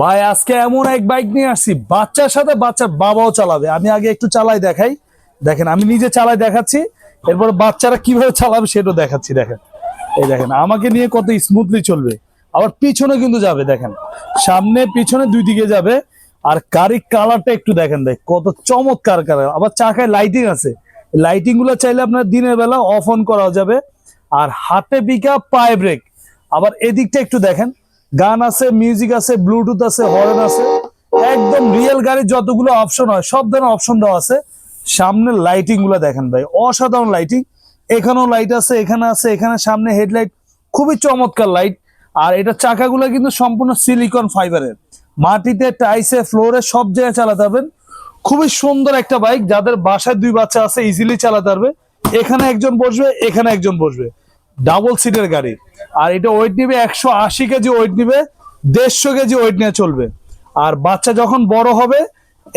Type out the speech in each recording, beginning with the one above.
ভাই, আজকে এমন এক বাইক নিয়ে আসছি। বাচ্চার সাথে বাচ্চার বাবাও চালাবে। আমি আগে একটু চালাই দেখাই। দেখেন, আমি নিজে চালাই দেখাচ্ছি। এরপর বাচ্চারা কীভাবে চালাবে সেটাও দেখাচ্ছি, দেখেন। এই দেখেন, আমাকে নিয়ে কত স্মুথলি চলবে। আবার পিছনে কিন্তু যাবে, দেখেন। সামনে, পিছনে, দুই দিকে যাবে। আর গাড়ির কালারটা একটু দেখেন দেখ, কত চমৎকার কালার আবার চাকায় লাইটিং আছে। লাইটিংগুলো চাইলে আপনার দিনের বেলা অফ অন করা যাবে। আর হাতে পিকা পায়ে ব্রেক আবার এদিকটা একটু দেখেন। গান আছে মিউজিক আছে ব্লুটুথ আছে হর্ন আছে। একদম রিয়েল গাড়ির যতগুলো অপশন হয়, সব ধরনের অপশন দেওয়া আছে। সামনে লাইটিংগুলো দেখেন ভাই, অসাধারণ লাইটিং এখানেও লাইট আছে, এখানে আছে, এখানে সামনে হেডলাইট খুবই চমৎকার লাইট আর এটা চাকাগুলো কিন্তু সম্পূর্ণ সিলিকন ফাইবারের মাটিতে টাইসে ফ্লোরে সব জায়গায় চালাতে পারবেন। খুবই সুন্দর একটা বাইক যাদের বাসায় দুই বাচ্চা আছে ইজিলি চালাতে পারবে। এখানে একজন বসবে, এখানে একজন বসবে। ডাবল সিটের গাড়ি। আর এটা ওয়েট নিবে একশো আশি কেজি ওয়েট নিবে, দেড়শো কেজি ওয়েট নিয়ে চলবে। আর বাচ্চা যখন বড় হবে,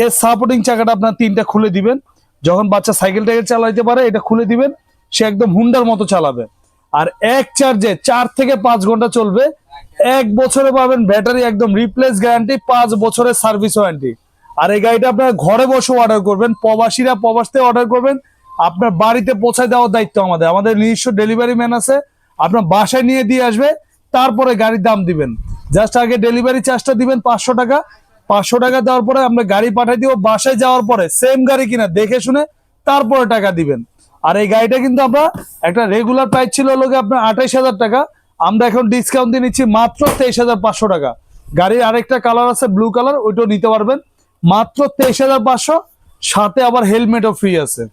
এর সাপোর্টিং চাকাটা আপনার তিনটা খুলে দিবেন। যখন বাচ্চা সাইকেল টাইকেল চালাইতে পারে, এটা খুলে দিবেন। সে একদম হুন্ডার মতো চালাবে। আর এক চার্জে চার থেকে পাঁচ ঘণ্টা চলবে। এক বছরে পাবেন ব্যাটারি একদম রিপ্লেস গ্যারান্টি পাঁচ বছরের সার্ভিস ওয়ারেন্টি আর এই গাড়িটা আপনার ঘরে বসে অর্ডার করবেন, প্রবাসীরা প্রবাস থেকে অর্ডার করবেন। আপনার বাড়িতে পৌঁছায় দেওয়ার দায়িত্ব আমাদের। আমাদের নিজস্ব ডেলিভারি ম্যান আছে। আপনার বাসায় নিয়ে দিয়ে আসবে, তারপরে গাড়ির দাম দিবেন। জাস্ট আগে ডেলিভারি চার্জটা দিবেন পাঁচশো টাকা। পাঁচশো টাকা দেওয়ার পরে আমরা গাড়ি পাঠিয়ে দিব, বাসায় যাওয়ার পরে সেম গাড়ি কিনা, দেখে শুনে তারপরে টাকা দিবেন। আর এই গাড়িটা কিন্তু আমরা একটা রেগুলার প্রাইস ছিল লোকে আপনার আঠাইশ হাজার টাকা। আমরা এখন ডিসকাউন্ট দিয়ে নিচ্ছি মাত্র তেইশ হাজার পাঁচশো টাকা। গাড়ির আরেকটা কালার আছে ব্লু কালার ওইটাও নিতে পারবেন। মাত্র তেইশ হাজার পাঁচশো, সাথে আবার হেলমেটও ফ্রি আছে।